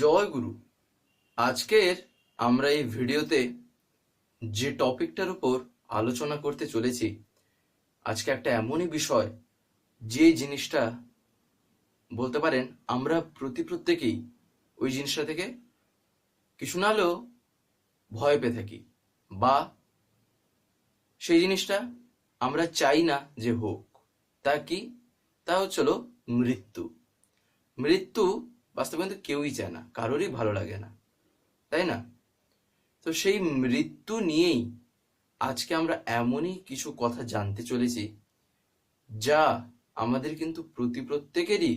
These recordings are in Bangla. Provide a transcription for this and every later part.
জয় গুরু। আজকের আমরা এই ভিডিওতে যে টপিকটার উপর আলোচনা করতে চলেছি, আজকে একটা এমনই বিষয়, যে জিনিসটা বলতে পারেন আমরা প্রতি প্রত্যেকেই ওই জিনিসটা থেকে কিছু না হলেও ভয় পেয়ে থাকি, বা সেই জিনিসটা আমরা চাই না যে হোক। তা কি? তা হচ্ছিল মৃত্যু। মৃত্যু বাস্তবে কিন্তু কেউই চায় না, কারোরই ভালো লাগে না, তাই না? তো সেই মৃত্যু নিয়েই আজকে আমরা এমনই কিছু কথা জানতে চলেছি যা আমাদের কিন্তু প্রতি প্রত্যেকেরই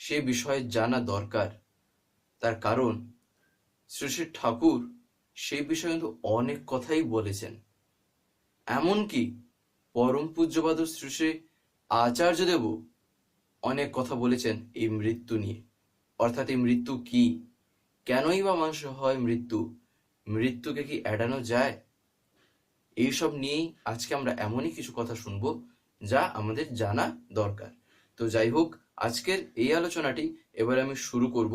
সে বিষয়ে জানা দরকার। তার কারণ, শ্রী ঠাকুর সেই বিষয়ে কিন্তু অনেক কথাই বলেছেন। এমনকি পরম পূজ্যপাদ শ্রী শ্রী আচার্যদেব অনেক কথা বলেছেন এই মৃত্যু নিয়ে। অর্থাৎ এই মৃত্যু কি? কেনই বা মানুষ হয় মৃত্যু? মৃত্যুকে কি এড়ানো যায়? এইসব নিয়েই আজকে আমরা এমনই কিছু কথা শুনব যা আমাদের জানা দরকার। তো যাই হোক, আজকের এই আলোচনাটি এবার আমি শুরু করব।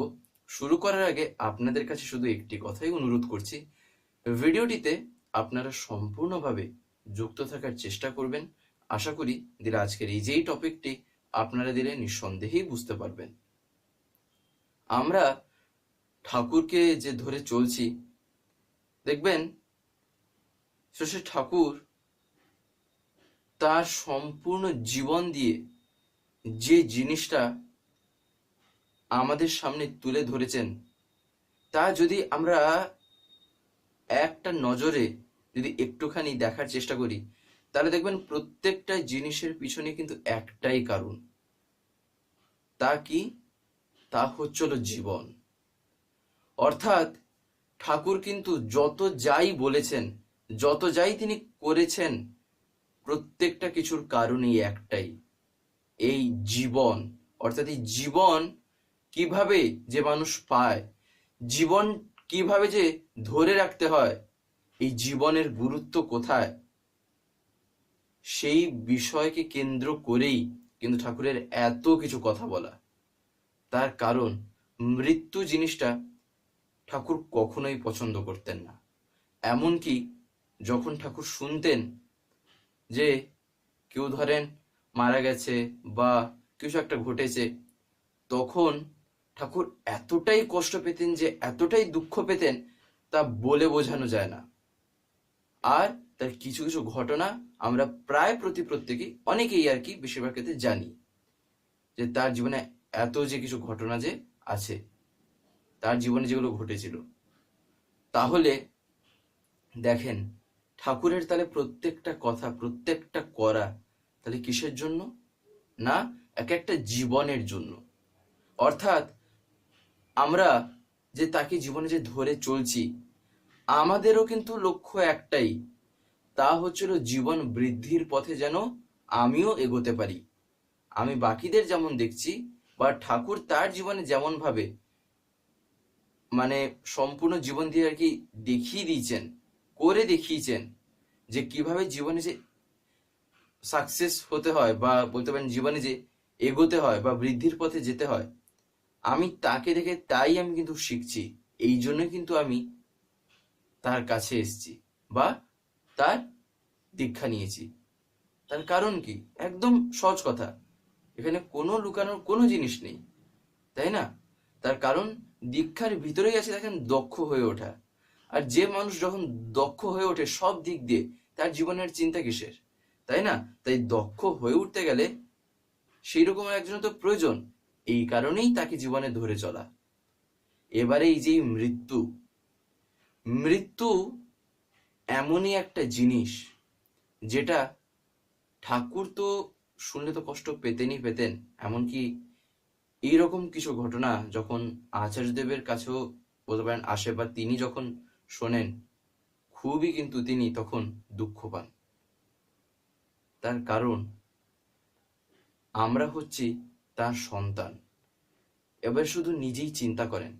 শুরু করার আগে আপনাদের কাছে শুধু একটি কথাই অনুরোধ করছি। ভিডিওটিতে আপনারা সম্পূর্ণভাবে যুক্ত থাকার চেষ্টা করবেন। আশা করি দিলে আজকের এই যেই টপিকটি আপনারা দিলে নিঃসন্দেহেই বুঝতে পারবেন। আমরা ঠাকুরকে যে ধরে চলছি, দেখবেন শ্রী ঠাকুর তার সম্পূর্ণ জীবন দিয়ে যে জিনিসটা আমাদের সামনে তুলে ধরেছেন, তা যদি আমরা একটা নজরে যদি একটুখানি দেখার চেষ্টা করি, তাহলে দেখবেন প্রত্যেকটা জিনিসের পিছনে কিন্তু একটাই কারণ। তা কি? তা হচ্ছিল জীবন। অর্থাৎ ঠাকুর কিন্তু যত যাই বলেছেন, যত যাই তিনি করেছেন, প্রত্যেকটা কিছুর কারণই একটাই, এই জীবন। অর্থাৎ এই জীবন কীভাবে যে মানুষ পায়, জীবন কীভাবে যে ধরে রাখতে হয়, এই জীবনের গুরুত্ব কোথায়, সেই বিষয়কে কেন্দ্র করেই কিন্তু ঠাকুরের এত কিছু কথা বলা। তার কারণ মৃত্যু জিনিসটা ঠাকুর কখনোই পছন্দ করতেন না। এমনকি যখন ঠাকুর শুনতেন যে কেউ ধরেন মারা গেছে বা কিছু একটা ঘটেছে, তখন ঠাকুর এতটাই কষ্ট পেতেন যে, এতটাই দুঃখ পেতেন, তা বলে বোঝানো যায় না। আর তার কিছু কিছু ঘটনা আমরা প্রায় প্রতি প্রত্যেকেই, অনেকেই আর কি বেশিরভাগ ক্ষেত্রে জানি যে, তার জীবনে এত যে কিছু ঘটনা যে আছে, তার জীবনে যেগুলো ঘটেছিল। তাহলে দেখেন, ঠাকুরের তাহলে প্রত্যেকটা কথা, প্রত্যেকটা করা তাহলে কিসের জন্য? না, এক একটা জীবনের জন্য। অর্থাৎ আমরা যে তাকে জীবনে যে ধরে চলছি, আমাদেরও কিন্তু লক্ষ্য একটাই, তা হচ্ছিল জীবন বৃদ্ধির পথে যেন আমিও এগোতে পারি। আমি বাকিদের যেমন দেখছি বা ঠাকুর তার জীবনে যেমন ভাবে মানে সম্পূর্ণ জীবন দিয়ে আর কি দেখিয়ে দিয়েছেন, করে দেখিয়েছেন যে কীভাবে জীবনে যে সাকসেস হতে হয় বা বলতে পারেন জীবনে যে এগোতে হয় বা বৃদ্ধির পথে যেতে হয়, আমি তাকে দেখে তাই আমি কিন্তু শিখছি। এই জন্য কিন্তু আমি তার কাছে এসেছি বা তার দীক্ষা নিয়েছি। তার কারণ কি? একদম সহজ কথা। এখানে কোনো লুকানোর কোনো জিনিস নেই, তাই না? তার কারণ দীক্ষার ভিতরেই আছে দেখেন দক্ষ হয়ে ওঠা। আর যে মানুষ যখন দক্ষ হয়ে ওঠে সব দিক দিয়ে, তার জীবনের চিন্তা কিসের? তাই না? তাই দক্ষ হয়ে উঠতে গেলে সেই রকম একজন তো প্রয়োজন। এই কারণেই তাকে জীবনে ধরে চলা। এবারে এই যে মৃত্যু। মৃত্যু এমনই একটা জিনিস যেটা ঠাকুর তো শুনলে তো কষ্ট পেতেনই পেতেন। এমনকি এইরকম কিছু ঘটনা যখন আচার্যদেবের কাছেও বলতে পারেন আসে বা তিনি যখন শোনেন, খুবই কিন্তু তিনি তখন দুঃখ পান। তার কারণ, আমরা হচ্ছি তার সন্তান। এবার শুধু নিজেই চিন্তা করেন,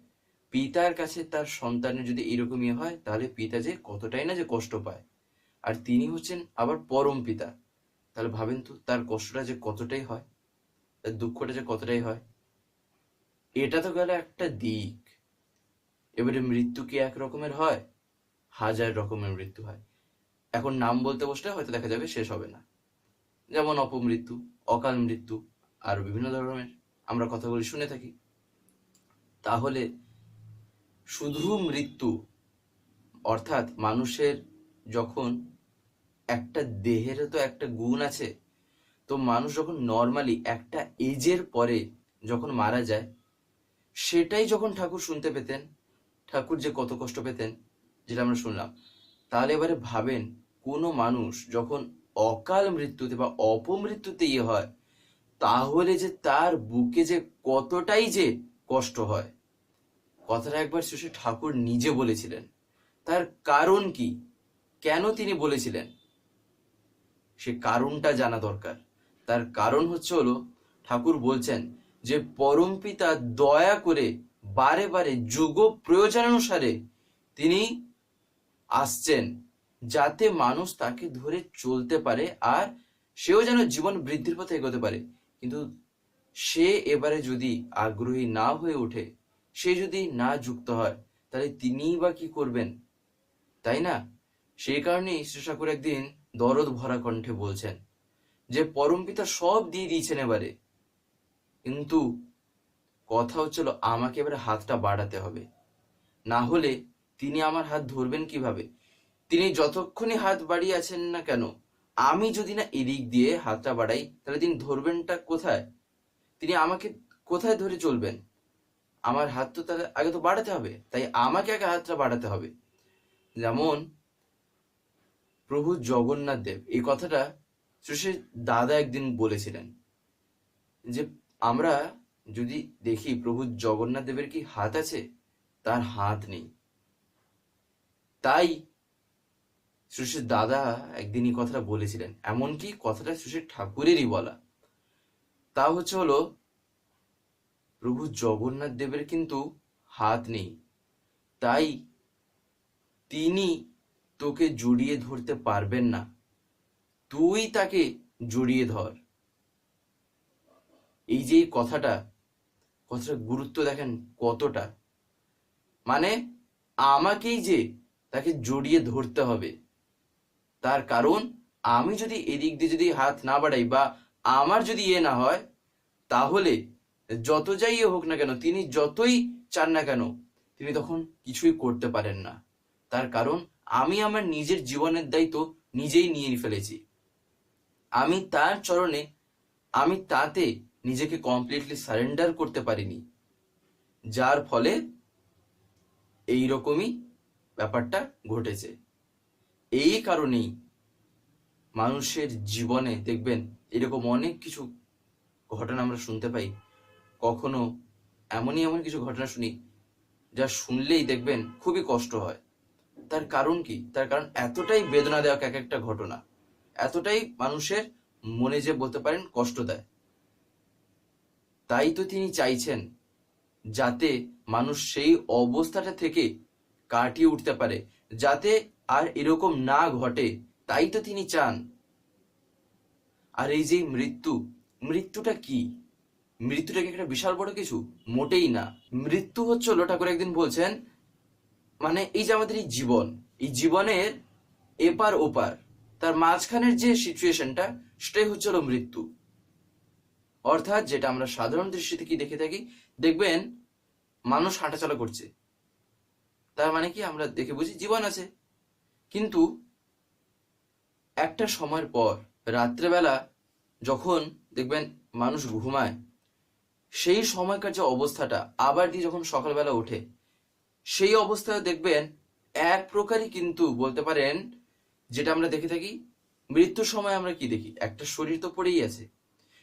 পিতার কাছে তার সন্তানের যদি এরকমই হয়, তাহলে পিতা যে কতটাই না যে কষ্ট পায়। আর তিনি হচ্ছেন আবার পরম পিতা। তাহলে ভাবেন তো, তার কষ্টটা যে কতটাই হয়, তার দুঃখটা যে কতটাই হয়, এটা তো গেল একটা দিক। এবারে মৃত্যু কি এক রকমের হয়? হাজার রকমের মৃত্যু হয়। এখন নাম বলতে বসলে হয়তো দেখা যাবে শেষ হবে না। যেমন অপমৃত্যু, অকাল মৃত্যু, আর বিভিন্ন ধরনের আমরা কথাগুলি শুনে থাকি। তাহলে শুধু মৃত্যু, অর্থাৎ মানুষের যখন একটা দেহেরও তো একটা গুণ আছে। তো মানুষ যখন নর্মালি একটা এজের পরে যখন মারা যায়, সেটাই যখন ঠাকুর শুনতে পেতেন, ঠাকুর যে কত কষ্ট পেতেন, যেটা আমরা শুনলাম, তাহলে এবারে ভাবেন, কোনো মানুষ যখন অকাল মৃত্যুতে বা অপমৃত্যুতে ইয়ে হয়, তাহলে যে তার বুকে যে কতটাই যে কষ্ট হয়, কথাটা একবার শ্রী ঠাকুর নিজে বলেছিলেন। তার কারণ কি? কেন তিনি বলেছিলেন? সে কারণটা জানা দরকার। তার কারণ হচ্ছে হলো, ঠাকুর বলছেন যে পরমপিতা দয়া করে বারে বারে যুগ প্রয়োজনানুসারে তিনি আসছেন যাতে মানুষ তাকে ধরে চলতে পারে আর সেও যেন জীবন বৃদ্ধির পথে এগোতে পারে। কিন্তু সে এবারে যদি আগ্রহী না হয়ে ওঠে, সে যদি না যুক্ত হয়, তাহলে তিনিই বা কি করবেন? তাই না? সেই কারণেই শ্রী ঠাকুর একদিন দরদ ভরা কণ্ঠে বলছেন, যে পরমপিতা সব দিয়ে দিয়েছেন এবারে। কিন্তু কথা হচ্ছিল আমাকে এবারে হাতটা বাড়াতে হবে। না হলে তিনি আমার হাত ধরবেন কীভাবে? তিনি যতক্ষণই হাত বাড়িয়ে আছেন না কেন, আমি যদি না এদিক দিয়ে হাতটা বাড়াই, তাহলে তিনি ধরবেনটা কোথায়? তিনি আমাকে কোথায় ধরে চলবেন? আমার হাত তো তাহলে আগে তো বাড়াতে হবে, তাই আমাকে আগে হাতটা বাড়াতে হবে। যেমন প্রভু জগন্নাথ দেব, এই কথাটা শ্রী দাদা একদিন বলেছিলেন যে, আমরা যদি দেখি প্রভু জগন্নাথ দেবের কি হাত আছে, তার হাত নেই। তাই শ্রী দাদা একদিন এই কথাটা বলেছিলেন। এমনকি কথাটা শ্রী ঠাকুরেরই বলা। তা হচ্ছে হলো, প্রভু জগন্নাথ দেবের কিন্তু হাত নেই। তাই তিনি তোকে জড়িয়ে ধরতে পারবেন না। তুই তাকে জড়িয়ে ধর। এই যে কথাটা কথাটা গুরুত্ব দেখেন কতটা। মানে আমাকেই যে তাকে জড়িয়ে ধরতে হবে, তার কারণ আমি যদি এদিক দিয়ে যদি হাত না বাড়াই বা আমার যদি ইয়ে না হয়, তাহলে যত যাই হোক না কেন, তিনি যতই চান না কেন, তিনি তখন কিছুই করতে পারেন না। তার কারণ আমি আমার নিজের জীবনের দায়িত্ব নিজেই নিয়ে ফেলেছি। আমি তার চরণে, আমি তাতে নিজেকে কমপ্লিটলি সারেন্ডার করতে পারিনি। যার ফলে এই রকমই ব্যাপারটা ঘটেছে। এই কারণেই মানুষের জীবনে দেখবেন এরকম অনেক কিছু ঘটনা আমরা শুনতে পাই। কখনো এমনই এমন কিছু ঘটনা শুনি, যা শুনলেই দেখবেন খুবই কষ্ট হয়। তার কারণ কি? তার কারণ এতটাই বেদনা দেওয়া এক একটা ঘটনা, এতটাই মানুষের মনে যে বলতে পারেন কষ্ট দেয়। তাই তো তিনি চাইছেন যাতে মানুষ সেই অবস্থাটা থেকে কাটিয়ে উঠতে পারে, যাতে আর এরকম না ঘটে। তাই তো তিনি চান। আর এই যে মৃত্যু, মৃত্যুটা কি? মৃত্যুটা কি একটা বিশাল বড় কিছু? মোটেই না। মৃত্যু হচ্ছে হলো ঠাকুর একদিন বলছেন মানে এই যে আমাদের এই জীবন, এই জীবনের এপার ওপার, তার মাঝখানের যে সিচুয়েশনটা সেটাই হচ্ছে হলো মৃত্যু। অর্থাৎ যেটা আমরা সাধারণ দৃষ্টি থেকে দেখে থাকি? দেখবেন, মানুষ হাঁটাচলা করছে। তার মানে কি? আমরা দেখে বুঝি জীবন আছে। কিন্তু একটা সময়ের পর, রাত্রেবেলা যখন দেখবেন মানুষ ঘুমায়, সেই সময়কার যে অবস্থাটা, আবার দিয়ে যখন সকালবেলা ওঠে সেই অবস্থায় দেখবেন এক প্রকারই কিন্তু বলতে পারেন, যেটা আমরা দেখে থাকি, মৃত্যুর সময় আমরা কি দেখি? একটা শরীর তো পড়েই আছে।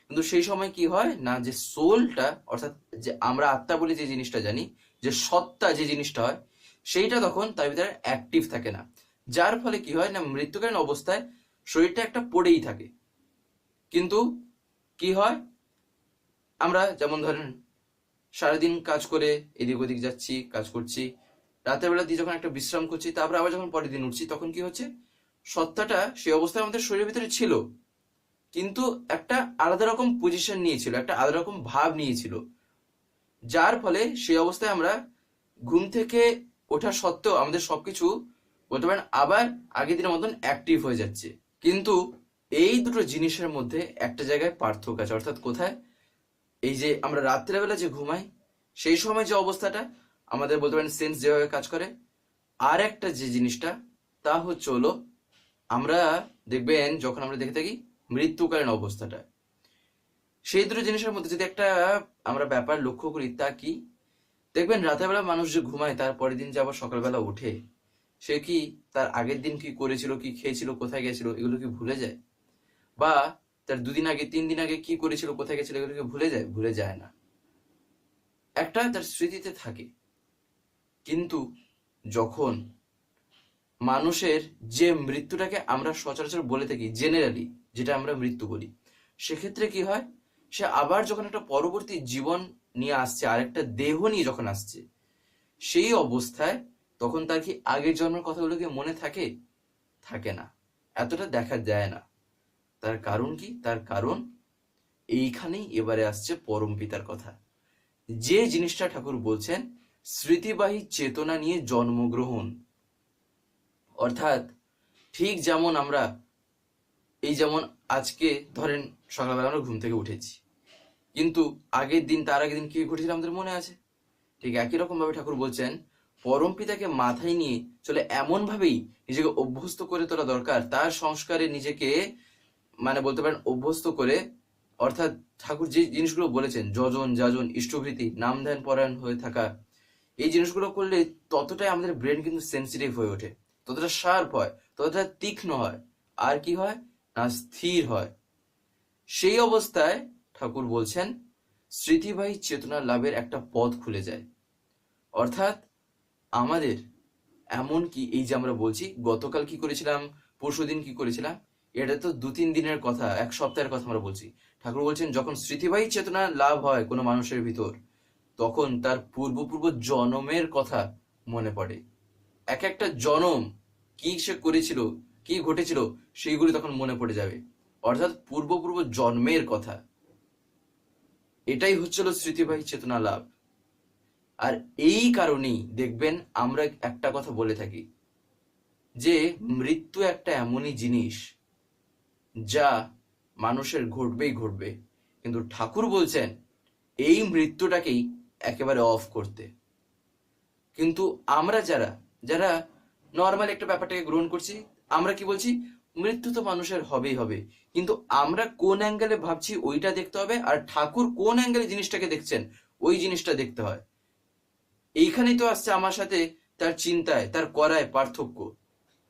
কিন্তু সেই সময় কি হয়? না, যে সোলটা অর্থাৎ যে আমরা আত্মা বলে যে জিনিসটা জানি, যে সত্তা যে জিনিসটা হয়, সেইটা তখন তার ভিতরে অ্যাক্টিভ থাকে না। যার ফলে কি হয় না, মৃত্যুকালীন অবস্থায় শরীরটা একটা পড়েই থাকে। কিন্তু কি হয়? আমরা যেমন ধরেন সারাদিন কাজ করে এদিক ওদিক যাচ্ছি, কাজ করছি। রাতের বেলা দিয়ে যখন একটা বিশ্রাম করছি, তারপরে আবার যখন পরের দিন উঠছি, তখন কি হচ্ছে? সত্তাটা সেই অবস্থায় আমাদের শরীরের ভিতরে ছিল। কিন্তু একটা আলাদা রকম পজিশন নিয়েছিল, একটা আলাদা রকম ভাব নিয়েছিল। যার ফলে সেই অবস্থায় আমরা ঘুম থেকে ওঠা সত্ত্বেও আমাদের সবকিছু বলতে পারেন আবার আগের দিনের মতন অ্যাক্টিভ হয়ে যাচ্ছে। কিন্তু এই দুটো জিনিসের মধ্যে একটা জায়গায় পার্থক্য আছে, অর্থাৎ কোথায়? এই যে আমরা রাত্রেবেলা যে ঘুমাই, সেই সময় যে অবস্থাটা, আমাদের বলতে পারেন সেন্স যেভাবে কাজ করে। আর একটা যে জিনিসটা, তা হচ্ছে হলো, আমরা দেখবেন যখন আমরা দেখে থাকি মৃত্যুকালীন অবস্থাটা। সেই দুটো জিনিসের মধ্যে যদি একটা আমরা ব্যাপার লক্ষ্য করি, তা কি? দেখবেন রাতের বেলা মানুষ যে ঘুমায়, তার পরের দিন যে আবার সকালবেলা ওঠে, সে কি তার আগের দিন কি করেছিল, কি খেয়েছিল, কোথায় গেছিল, এগুলো কি ভুলে যায়? বা তার দুদিন আগে, তিন দিন আগে কি করেছিল, কোথায় গেছিল এগুলোকে ভুলে যায়? ভুলে যায় না। একটা তার স্মৃতিতে থাকে। কিন্তু যখন মানুষের যে মৃত্যুটাকে আমরা সচরাচর বলে থাকি জেনারেলি যেটা আমরা মৃত্যু বলি, সেক্ষেত্রে কি হয়? সে আবার যখন একটা পরবর্তী জীবন নিয়ে আসছে আর একটা দেহ নিয়ে যখন আসছে, সেই অবস্থায় তখন তার কি আগের জন্মের কথাগুলোকে মনে থাকে? থাকে না। এতটা দেখা যায় না। তার কারণ কি? তার কারণ এইখানেই এবারে আসছে পরম পিতার কথা। যে জিনিসটা ঠাকুর বলছেন, স্মৃতিবাহী চেতনা নিয়ে জন্মগ্রহণ। অর্থাৎ ঠিক যেমন আমরা এই যেমন আজকে ধরেন সকালবেলা আমরা ঘুম থেকে উঠেছি। কিন্তু আগের দিন, তার আগের দিন কি ঘটেছিল আমাদের মনে আছে? ঠিক একই রকম ভাবে ঠাকুর বলছেন, পরম পিতাকে মাথায় নিয়ে চলে এমন ভাবেই নিজেকে অভ্যস্ত করে তোলা দরকার। তার সংস্কারে নিজেকে মানে বলতে পারেন অভ্যস্ত করে, অর্থাৎ ঠাকুর যে জিনিসগুলো বলেছেন, যজন, যাজন ইষ্টভৃতি নাম ধ্যান, পরায়ণ হয়ে থাকা, এই জিনিসগুলো করলে ততটাই আমাদের ব্রেন কিন্তু সেন্সিটিভ হয়ে ওঠে, ততটা শার্প হয়, ততটা তীক্ষ্ণ হয়। আর কি হয়? না, স্থির হয়। সেই অবস্থায় ঠাকুর বলছেন, স্মৃতিবাহী চেতনা লাভের একটা পথ খুলে যায়। অর্থাৎ আমাদের এমন কি এই যে আমরা বলছি, গতকাল কি করেছিলাম? পরশুদিন কি করেছিলাম? এটা তো দু তিন দিনের কথা, এক সপ্তাহের কথা আমরা বলছি। ঠাকুর বলছেন, যখন স্মৃতিবাহী চেতনা লাভ হয় কোনো মানুষের ভিতর, তখন তার পূর্বপূর্ব জনমের কথা মনে পড়ে। এক একটা জনম, কি সে করেছিল, কি ঘটেছিল, সেইগুলি তখন মনে পড়ে যাবে। অর্থাৎ পূর্বপূর্ব জন্মের কথা। এটাই হচ্ছিল স্মৃতিবাহী চেতনা লাভ। আর এই কারণেই দেখবেন আমরা একটা কথা বলে থাকি, যে মৃত্যু একটা এমনই জিনিস যা মানুষের ঘটবেই ঘটবে। কিন্তু ঠাকুর বলছেন, এই মৃত্যুটাকেই একেবারে অফ করতে। কিন্তু আমরা যারা যারা নর্মাল একটা ব্যাপারটাকে গ্রহণ করছি, আমরা কি বলছি? মৃত্যু তো মানুষের হবেই হবে। কিন্তু আমরা কোন অ্যাঙ্গেলে ভাবছি ওইটা দেখতে হবে, আর ঠাকুর কোন অ্যাঙ্গেলে জিনিসটাকে দেখছেন, ওই জিনিসটা দেখতে হয়। এইখানেই তো আসছে আমার সাথে তার চিন্তায়, তার করায় পার্থক্য।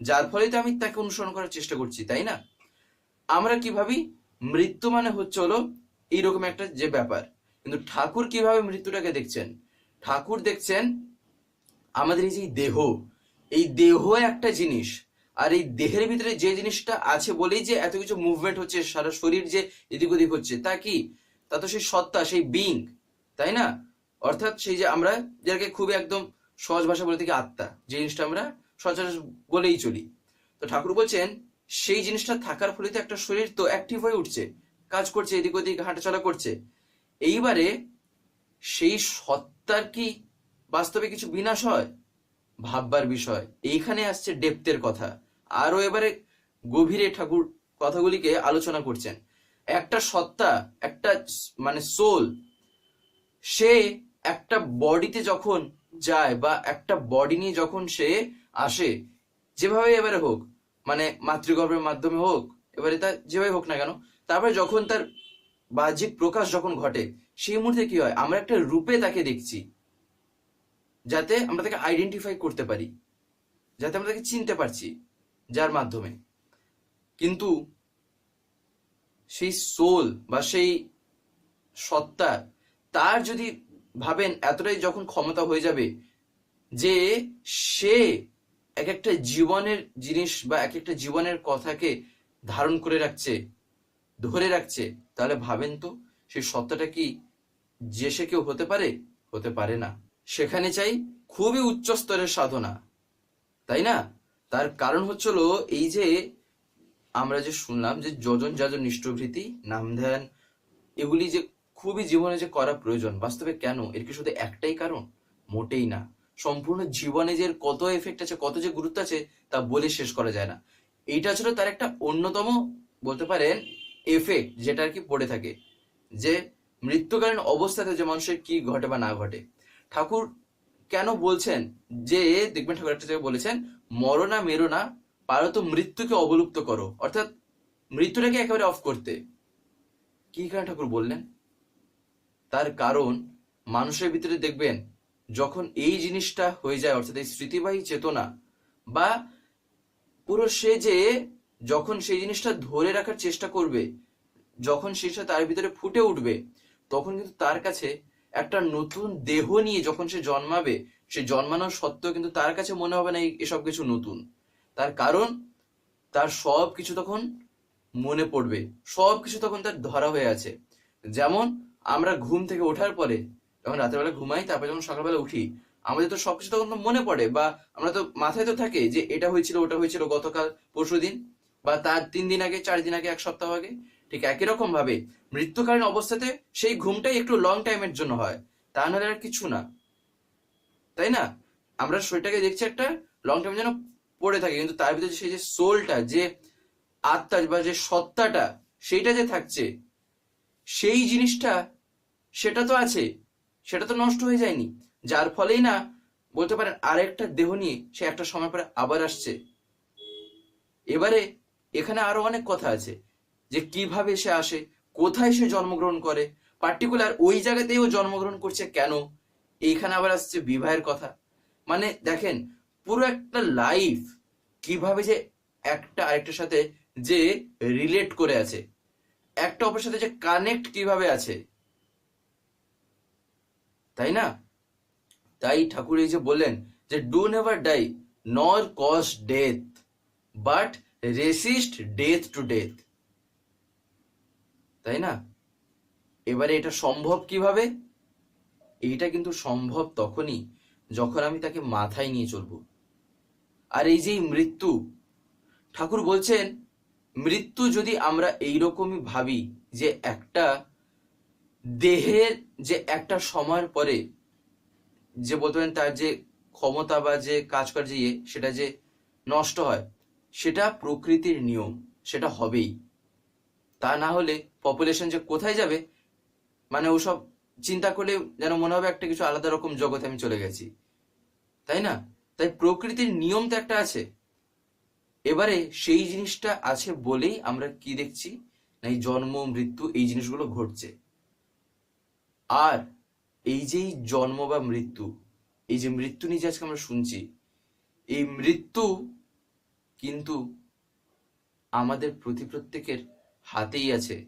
যার ফলে তো আমি তাকে অনুসরণ করার চেষ্টা করছি, তাই না? আমরা কি ভাবি? মৃত্যু মানে হচ্ছে হলো এইরকম একটা যে ব্যাপার। কিন্তু ঠাকুর কীভাবে মৃত্যুটাকে দেখছেন? ঠাকুর দেখছেন আমাদের এই যে দেহ। এই দেহ একটা জিনিস। আর এই দেহের ভিতরে যে জিনিসটা আছে বলেই যে এত কিছু মুভমেন্ট হচ্ছে, সারা শরীর যে এদিক ওদিক হচ্ছে, তা কি? তা তো সেই সত্তা, সেই বিং তাই না? অর্থাৎ সেই যে আমরা যাকে খুবই একদম সহজ ভাষা বলে থাকি আত্মা, যে জিনিসটা আমরা সচরাচর বলেই চলি। তো ঠাকুর বলছেন সেই জিনিসটা থাকার ফলে তো একটা শরীর তো অ্যাক্টিভ হয়ে উঠছে, কাজ করছে, এদিক ওদিক হাঁটাচলা করছে। এইবারে সেই সত্তার কি বাস্তবে কিছু বিনাশ হয়? ভাববার বিষয়। এইখানে আসছে ডেপথের কথা। আরও এবারে গভীরে ঠাকুর কথাগুলিকে আলোচনা করছেন। একটা সত্তা, একটা মানে সোল সে একটা বডিতে যখন যায় বা একটা বডি নিয়ে যখন সে আসে, যেভাবে এবারে হোক মানে মাতৃগর্ভের মাধ্যমে হোক, এবারে তা যেভাবে হোক না কেন, তারপরে যখন তার বাহ্যিক প্রকাশ যখন ঘটে, সেই মুহূর্তে কি হয়? আমরা একটা রূপে তাকে দেখছি, যাতে আমরা তাকে আইডেন্টিফাই করতে পারি, যাতে আমরা তাকে চিনতে পারছি, যার মাধ্যমে। কিন্তু সেই সোল বা সেই সত্তা, তার যদি ভাবেন, এতটাই যখন ক্ষমতা হয়ে যাবে যে সে এক একটা জীবনের জিনিস বা এক একটা জীবনের কথাকে ধারণ করে রাখছে, ধরে রাখছে, তাহলে ভাবেন তো সেই সত্তাটা কি যে সে কেউ হতে পারে? হতে পারে না। সেখানে চাই খুবই উচ্চ স্তরের সাধনা, তাই না? তার কারণ হচ্ছিল এই যে আমরা যে শুনলাম যে যজন যাজন নিষ্ঠভৃতি, নাম ধ্যান, এগুলি যে খুবই জীবনে যে করা প্রয়োজন, বাস্তবে কেন? এর কি শুধু একটাই কারণ? মোটেই না। সম্পূর্ণ জীবনে যে কত এফেক্ট আছে, কত যে গুরুত্ব আছে, তা বলে শেষ করা যায় না। এইটা ছিল তার একটা অন্যতম বলতে পারেন এফেক্ট যেটা আর কি পড়ে থাকে। যে মৃত্যুকালীন অবস্থাতে যে মানুষের কি ঘটে বা না ঘটে। ঠাকুর কেন বলছেন যে, দেখবেন ঠাকুর একটা জায়গায় বলেছেন মরনা মেরোনা পারো তো মৃত্যুকে অবলুপ্ত করো। অর্থাৎ মৃত্যুটাকে একেবারে অফ করতে। কি কারণে ঠাকুর বললেন? তার কারণ মানুষের ভিতরে দেখবেন যখন এই জিনিসটা হয়ে যায়, অর্থাৎ এই স্মৃতিবাহী চেতনা, বা পুরো সে যে যখন সেই জিনিসটা ধরে রাখার চেষ্টা করবে, যখন সেটা তার ভিতরে ফুটে উঠবে, তখন কিন্তু তার কাছে একটা নতুন দেহ নিয়ে যখন সে জন্মাবে, সে জন্মানোর সত্ত্বেও কিন্তু তার কাছে মনে হবে না এসব কিছু নতুন। তার কারণ, তার সব কিছু তখন মনে পড়বে, সব কিছু তখন তার ধরা হয়ে আছে। যেমন, আমরা ঘুম থেকে ওঠার পরে যখন রাতের বেলা ঘুমাই, তারপরে যখন সকালবেলা উঠি, আমাদের তো সবকিছু তখন মনে পড়ে বা আমরা তো মাথায় তো থাকে যে এটা হয়েছিল, ওটা হয়েছিল গতকাল, পরশু দিন বা তার তিন দিন আগে, চার দিন আগে, এক সপ্তাহ আগে। ঠিক একই রকম ভাবে মৃত্যুকালীন অবস্থাতে সেই ঘুমটাই একটু লং টাইমের জন্য হয়, তা নাহলে আর কিছু না। তাই না? আমরা শরীরটাকে দেখছি একটা লং টাইম যেন পড়ে থাকে, কিন্তু তার ভিতরে সেই যে সোলটা যে আত্মা বা যে সত্তাটা, সেইটা যে থাকছে, সেই জিনিসটা, সেটা তো আছে। সেটা তো নষ্ট হয়ে যায়নি। যার ফলেই না, বলতে পারেন আরেকটা দেহ নিয়ে সে একটা সময় পরে আবার আসছে। এবারে এখানে আরও অনেক কথা আছে যে কীভাবে সে আসে, কোথায় সে জন্মগ্রহণ করে পার্টিকুলার ওই জায়গাতেই ও জন্মগ্রহণ করছে কেন? এইখানে আবার আসছে বিবাহের কথা। মানে দেখেন, পুরো একটা লাইফ কীভাবে যে একটা আরেকটার সাথে যে রিলেট করে আছে, একটা অপরের সাথে যে কানেক্ট কীভাবে আছে তাই না? তাই ঠাকুর এই যে বললেন যে do never die nor cause death but resist death to death তাই না? এবারে এটা সম্ভব কীভাবে? এইটা কিন্তু সম্ভব তখনই যখন আমি তাকে মাথায় নিয়ে চলবো। আর এই যে মৃত্যু, ঠাকুর বলছেন, মৃত্যু যদি আমরা এইরকমই ভাবি যে একটা দেহের যে একটা সময়ের পরে যে বলতে পারেন তার যে ক্ষমতা বা যে কাজ করার যে ইয়ে সেটা যে নষ্ট হয়, সেটা প্রকৃতির নিয়ম, সেটা হবেই। তা না হলে পপুলেশন যে কোথায় যাবে মানে ওসব চিন্তা করলে যেন মনে হবে একটা কিছু আলাদা রকম জগতে আমি চলে গেছি। তাই না? তাই প্রকৃতির নিয়ম তো একটা আছে। এবারে সেই জিনিসটা আছে বলেই আমরা কি দেখছি? না, এই জন্ম, মৃত্যু, এই জিনিসগুলো ঘটছে। আর এই যে এই জন্ম বা মৃত্যু, এই যে মৃত্যু নিয়ে আজকে আমরা শুনছি, এই মৃত্যু কিন্তু আমাদের প্রতি প্রত্যেকের হাতেই আছে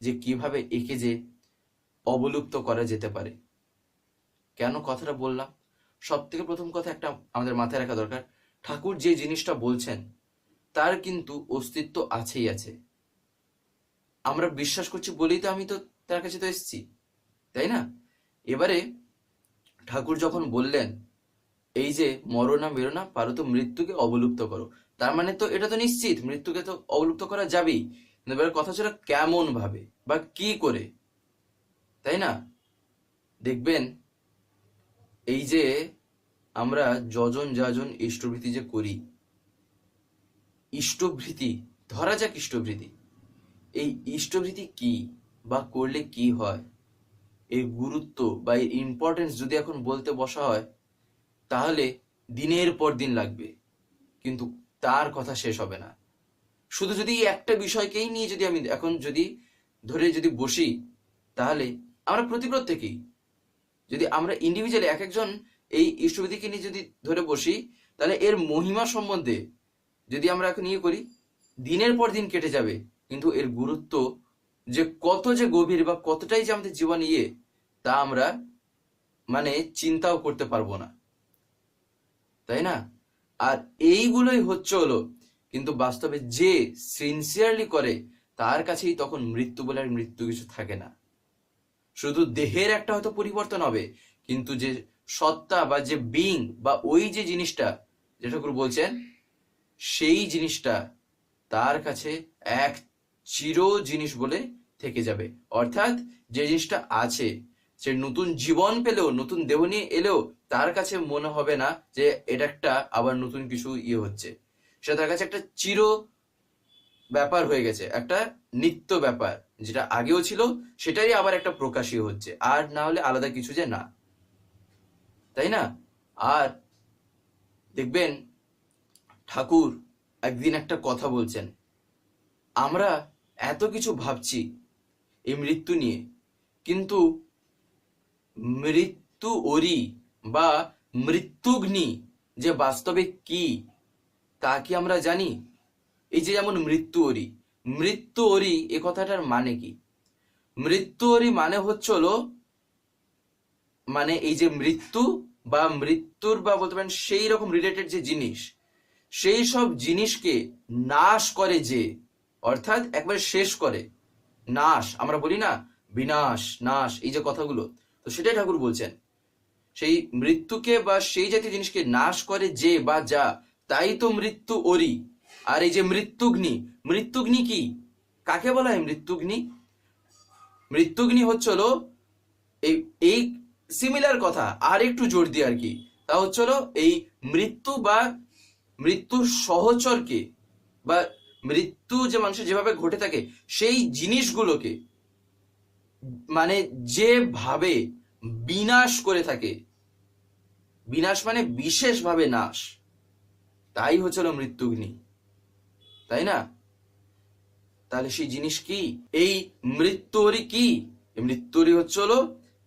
যে কীভাবে একে যে অবলুপ্ত করা যেতে পারে। কেন কথাটা বললাম? সব থেকে প্রথম কথা একটা আমাদের মাথায় রাখা দরকার। ঠাকুর যে জিনিসটা বলছেন, তার কিন্তু অস্তিত্ব আছেই আছে। আমরা বিশ্বাস করছি বলেই তো আমি তো তার কাছে তো এসেছি। তাই না? এবারে ঠাকুর যখন বললেন, এই যে মরনা মেরোনা পারো তো মৃত্যুকে অবলুপ্ত করো। তার মানে তো এটা তো নিশ্চিত, মৃত্যুকে তো অবলুপ্ত করা যাবেই। এবার কথা ছিল কেমন ভাবে বা কি করে? তাই না? দেখবেন এই যে আমরা যজন যাজন ইষ্টভৃতি যে করি, ইষ্টভৃতি, ধরা যাক ইষ্টভৃতি, এই ইষ্টভৃতি কি বা করলে কি হয়? এর গুরুত্ব বা এর ইম্পর্টেন্স যদি এখন বলতে বসা হয়, তাহলে দিনের পর দিন লাগবে। কিন্তু তার কথা শেষ হবে না। শুধু যদি একটা বিষয়কেই নিয়ে যদি আমি এখন যদি ধরে যদি বসি, তাহলে আমরা প্রতি প্রত্যেকেই, যদি আমরা ইন্ডিভিজুয়ালি এক একজন এই ইষ্টবিধিকে নিয়ে যদি ধরে বসি, তাহলে এর মহিমা সম্বন্ধে যদি আমরা এখন ইয়ে করি, দিনের পর দিন কেটে যাবে। কিন্তু এর গুরুত্ব যে কত যে গভীর বা কতটাই যে আমাদের জীবন ইয়ে তা আমরা মানে চিন্তাও করতে পারব না। তাই না? আর এইগুলোই হচ্ছে হলো, কিন্তু বাস্তবে যে সিনসিয়ারলি করে, তার কাছেই তখন মৃত্যু বলে আর মৃত্যু কিছু থাকে না। শুধু দেহের একটা হয়তো পরিবর্তন হবে, কিন্তু যে সত্তা বা যে বিং বা ওই যে জিনিসটা, যেটা ঠাকুর বলছেন, সেই জিনিসটা তার কাছে এক চির জিনিস বলে থেকে যাবে। অর্থাৎ যে জিনিসটা আছে, সে নতুন জীবন পেলেও, নতুন দেহ নিয়ে এলেও তার কাছে মনে হবে না যে এটা একটা আবার নতুন কিছু ইয়ে হচ্ছে। সেটা তার কাছে একটা চির ব্যাপার হয়ে গেছে, একটা নিত্য ব্যাপার, যেটা আগেও ছিল সেটাই আবার একটা প্রকাশই হচ্ছে। আর না হলে আলাদা কিছু যে না। তাই না? আর দেখবেন, ঠাকুর একদিন একটা কথা বলছেন, আমরা এত কিছু ভাবছি এই মৃত্যু নিয়ে। কিন্তু মৃত্যু ওরি বা মৃত্যুগ্নি যে বাস্তবে কি, তা কি আমরা জানি? এই যে যেমন মৃত্যু ওরি মৃত্যু ওরি এ কথাটার মানে কি? মৃত্যু ওরি মানে হচ্ছে হলো মানে এই যে মৃত্যু বা মৃত্যুর বা বলতে পারেন সেই রকম রিলেটেড যে জিনিস, সেই সব জিনিসকে নাশ করে যে, অর্থাৎ একবার শেষ করে। নাশ, আমরা বলি না বিনাশ, নাশ, এই যে কথাগুলো, তো সেটাই ঠাকুর বলছেন। সেই মৃত্যুকে বা সেই জাতীয় জিনিসকে নাশ করে যে বা যা, তাই তো মৃত্যু ওরি আর এই যে মৃত্যুগ্নি মৃত্যুগ্নি কি? কাকে বলা হয় মৃত্যুগ্নি? মৃত্যুগ্নি হচ্ছে হলো এই এই সিমিলার কথা, আর একটু জোর দিয়ে আর কি। তা হচ্ছে হলো এই মৃত্যু বা মৃত্যুর সহচরকে বা মৃত্যু যে মানুষের যেভাবে ঘটে থাকে, সেই জিনিসগুলোকে মানে যেভাবে বিনাশ করে থাকে, বিনাশ মানে বিশেষভাবে নাশ, তাই হচ্ছে হলো মৃত্যুগ্নি তাই না? তাহলে সেই জিনিস কি? এই মৃত্যুরি কি? এই মৃত্যুরি হচ্ছে হলো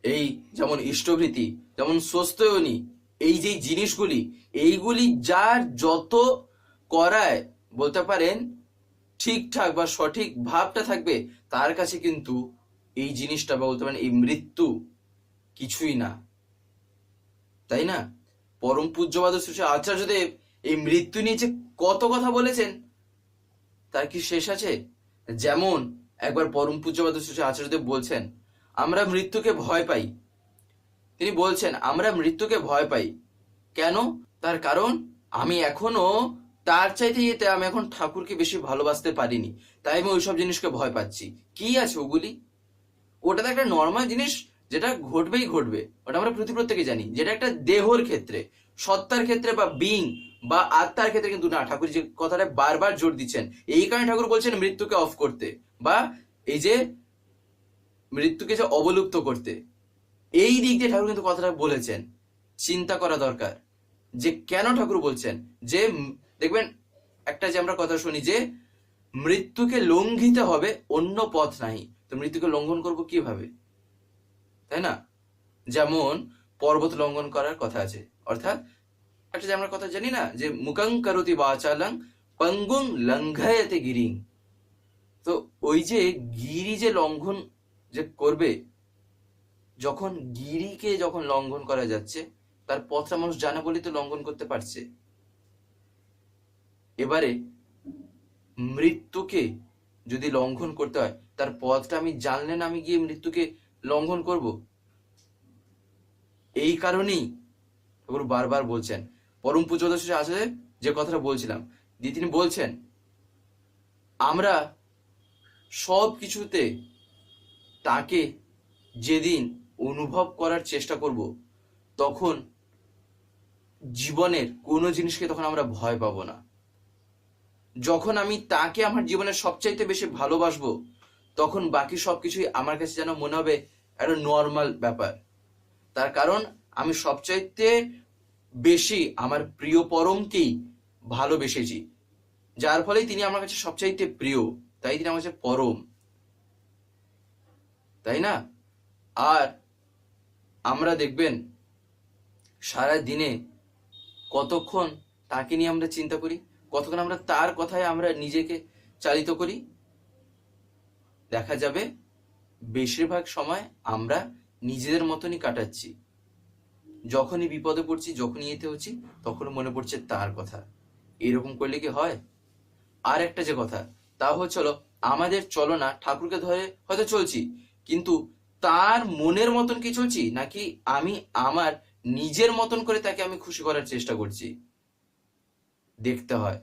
এই যেমন ইষ্টভৃতি, যেমন স্বস্তয়নী এই যে জিনিসগুলি, এইগুলি যার যত করায়, বলতে পারেন ঠিকঠাক বা সঠিক ভাবটা থাকবে, তার কাছে কিন্তু এই জিনিসটা বা বলতে পারেন এই মৃত্যু কিছুই না। তাই না? পরম পূজ্যবাদ শ্রী আচার্যদেব এই মৃত্যু নিয়ে যে কত কথা বলেছেন, তার কি শেষ আছে? যেমন একবার পরম পূজ্যবাদ শ্রী আচার্যদেব বলছেন, আমরা মৃত্যুকে ভয় পাই। তিনি বলছেন, আমরা মৃত্যুকে ভয় পাই। কেন? তার কারণ, আমি এখনও তার চাইতে ইয়েতে আমি এখন ঠাকুরকে বেশি ভালোবাসতে পারিনি। তাই আমি ওইসব জিনিসকে ভয় পাচ্ছি। কি আছে ওগুলি? ওটা তো একটা নর্মাল জিনিস যেটা ঘটবেই ঘটবে। ওটা আমরা প্রতি প্রত্যেকে জানি। যেটা একটা দেহর ক্ষেত্রে, সত্তার ক্ষেত্রে বা বিং বা আত্মার ক্ষেত্রে কিন্তু না। ঠাকুর যে কথাটা বারবার জোর দিচ্ছেন, এই কারণে ঠাকুর বলছেন মৃত্যুকে অফ করতে বা এই যে মৃত্যুকে যে অবলুপ্ত করতে। এই দিক দিয়ে ঠাকুর কিন্তু কথাটা বলেছেন। চিন্তা করা দরকার। যে কেন ঠাকুর বলছেন? যে দেখবেন, একটা যে আমরা কথা শুনি যে, মৃত্যুকে লঙ্ঘিত হবে অন্য পথ নাই। তো মৃত্যুকে লঙ্ঘন করব কীভাবে? তাই না? যেমন, পর্বত লঙ্ঘন করার কথা আছে। অর্থাৎ, একটা যে আমরা কথা জানি না যে, মুকাং করতি বাচালাং, পঙ্গুং লঙ্ঘায়তে গিরিং। তো ওই যে গিরি যে লঙ্ঘন যে করবে, যখন গিরিকে যখন লঙ্ঘন করা যাচ্ছে, তার পথটা মানুষ জানে বলেই তো লঙ্ঘন করতে পারছে। এবারে মৃত্যুকে যদি লঙ্ঘন করতে হয়, তার পথটা আমি জানলে না আমি গিয়ে মৃত্যুকে লঙ্ঘন করব? এই কারণেই ঠাকুর বারবার বলছেন। পরম পুজো আছে, যে কথাটা বলছিলাম দিয়ে তিনি বলছেন, আমরা সব কিছুতে তাকে যেদিন অনুভব করার চেষ্টা করব, তখন জীবনের কোনো জিনিসকে তখন আমরা ভয় পাবো না। যখন আমি তাকে আমার জীবনের সবচাইতে বেশি ভালোবাসবো, তখন বাকি সবকিছুই আমার কাছে যেন মনে হবে একটা নর্মাল ব্যাপার। তার কারণ, আমি সবচাইতে বেশি আমার প্রিয় পরমকেই ভালোবেসেছি। যার ফলে তিনি আমার কাছে সবচাইতে প্রিয়, তাই তিনি আমার কাছে পরম। তাই না? আর আমরা দেখবেন সারা দিনে কতক্ষণ তাকে নিয়ে আমরা চিন্তা করি? কতক্ষণ আমরা তার কথায় আমরা নিজেকে চালিত করি? দেখা যাবে বেশিরভাগ সময় আমরা নিজেদের মতনই কাটাচ্ছি। যখনই বিপদে পড়ছি, যখনই এতে হচ্ছি তখন মনে পড়ছে তার কথা। এরকম করলে কি হয়? আর একটা যে কথা, তা হচ্ছিল আমাদের চলনা ঠাকুরকে ধরে হয়তো চলছি, কিন্তু তার মনের মতন কি চলছি? নাকি আমি আমার নিজের মতন করে তাকে আমি খুশি করার চেষ্টা করছি? দেখতে হয়।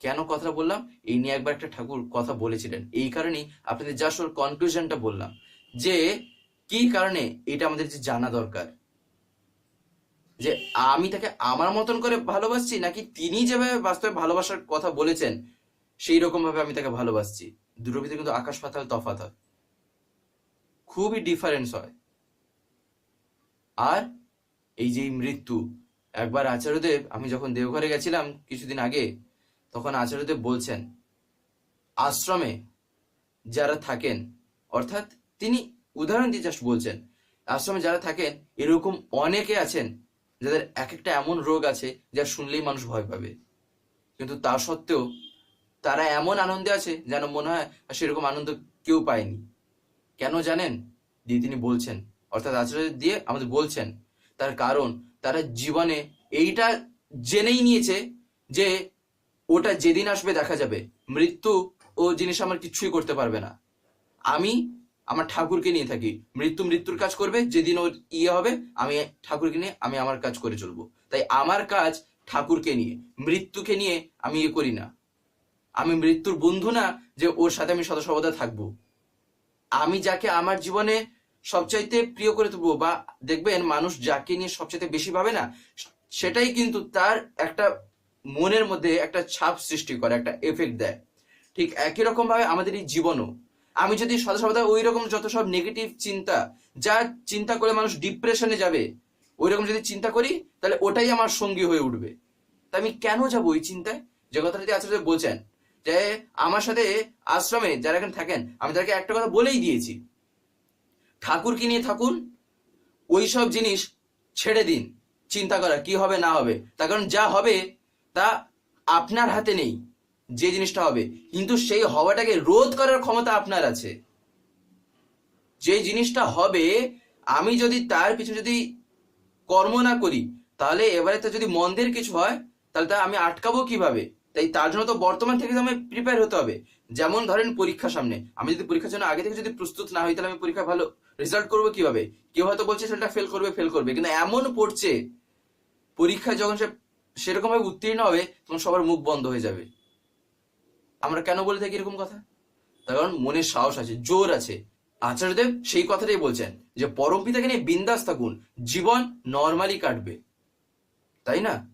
কেন কথা বললাম? এই নিয়ে একবার একটা ঠাকুর কথা বলেছিলেন। এই কারণেই আপনাদের জাস্ট ওর কনক্লুশনটা বললাম যে, কি কারণে এটা আমাদের যে জানা দরকার? যে আমি তাকে আমার মতন করে ভালোবাসছি নাকি তিনি যেভাবে বাস্তবে ভালোবাসার কথা বলেছেন, সেই রকম ভাবে আমি তাকে ভালোবাসছি। দুটোর ভিতরে কিন্তু আকাশ পাতাল তফাৎ হয়। খুবই ডিফারেন্স হয়। আর এই যে মৃত্যু একবার আচার্যদেব, আমি যখন দেওঘরে গেছিলাম কিছুদিন আগে, তখন আচার্যদেব বলছেন, আশ্রমে যারা থাকেন, অর্থাৎ তিনি উদাহরণ দিয়ে জাস্ট বলছেন, আশ্রমে যারা থাকেন, এরকম অনেকে আছেন, যাদের এক একটা এমন রোগ আছে যা শুনলেই মানুষ ভয় পাবে। কিন্তু তা সত্ত্বেও তারা এমন আনন্দে আছে যেন মনে হয় সেরকম আনন্দ কেউ পায়নি। কেন জানেন? দিয়ে তিনি বলছেন, অর্থাৎ আচার্য দিয়ে আমাদের বলছেন, তার কারণ তারা জীবনে এইটা জেনেই নিয়েছে যে ওটা যেদিন আসবে দেখা যাবে। মৃত্যু ও জিনিস আমার কিছুই করতে পারবে না। আমি আমার ঠাকুরকে নিয়ে থাকি। মৃত্যু মৃত্যুর কাজ করবে, যেদিন ওর ইয়ে হবে, আমি ঠাকুরকে নিয়ে, আমি আমার কাজ করে চলবো। তাই আমার কাজ ঠাকুরকে নিয়ে। মৃত্যুকে নিয়ে আমি ইয়ে করি না। আমি মৃত্যুর বন্ধু না যে ওর সাথে আমি সদা সর্বদা থাকব। আমি যাকে আমার জীবনে সবচাইতে প্রিয় করে তুলবো বা দেখবেন মানুষ যাকে নিয়ে সবচাইতে বেশি ভাবে না, সেটাই কিন্তু তার একটা মনের মধ্যে একটা ছাপ সৃষ্টি করে, একটা এফেক্ট দেয়। ঠিক একই রকম ভাবে আমাদের এই জীবনও। আমি যদি সদা সর্বদা ওই রকম যত সব নেগেটিভ চিন্তা, যা চিন্তা করে মানুষ ডিপ্রেশনে যাবে, ওই রকম যদি চিন্তা করি, তাহলে ওটাই আমার সঙ্গী হয়ে উঠবে। তা আমি কেন যাব ওই চিন্তায়? যে কথাটি আচার্য বলছেন, যে আমার সাথে আশ্রমে যারা এখানে থাকেন, আমি তাদেরকে একটা কথা বলেই দিয়েছি। ঠাকুরকে নিয়ে থাকুন ওই সব জিনিস ছেড়ে দিন, চিন্তা করা কি হবে না হবে। তার কারণ যা হবে তা আপনার হাতে নেই, যে জিনিসটা হবে। কিন্তু সেই হওয়াটাকে রোধ করার ক্ষমতা আপনার আছে। যে জিনিসটা হবে, আমি যদি তার পিছনে যদি কর্ম না করি, তাহলে এবারে তো যদি মন্দের কিছু হয়, তাহলে তা আমি আটকাবো কীভাবে? তাই তার জন্য তো বর্তমান থেকে আমি প্রিপেয়ার হতে হবে। যেমন ধরেন পরীক্ষা সামনে। আমি যদি পরীক্ষার জন্য আগে থেকে যদি প্রস্তুত না হই, তাহলে আমি পরীক্ষা ভালো রেজাল্ট করব কীভাবে? কেউ হয়তো বলছে সেটা ফেল করবে ফেল করবে। কিন্তু এমন পড়ছে, পরীক্ষায় যখন সে সেরকম ভাবে উত্তীর্ণ হবে, তখন সবার মুখ বন্ধ হয়ে যাবে। আমরা কেন বলে থাকি এরকম কথা? কারণ মনের সাহস আছে, জোর আছে। আচার্যদেব সেই কথাটাই বলছেন যে পরম পিতাকে নিয়ে বিন্দাস থাকুন। জীবন নর্মালি কাটবে। তাই না?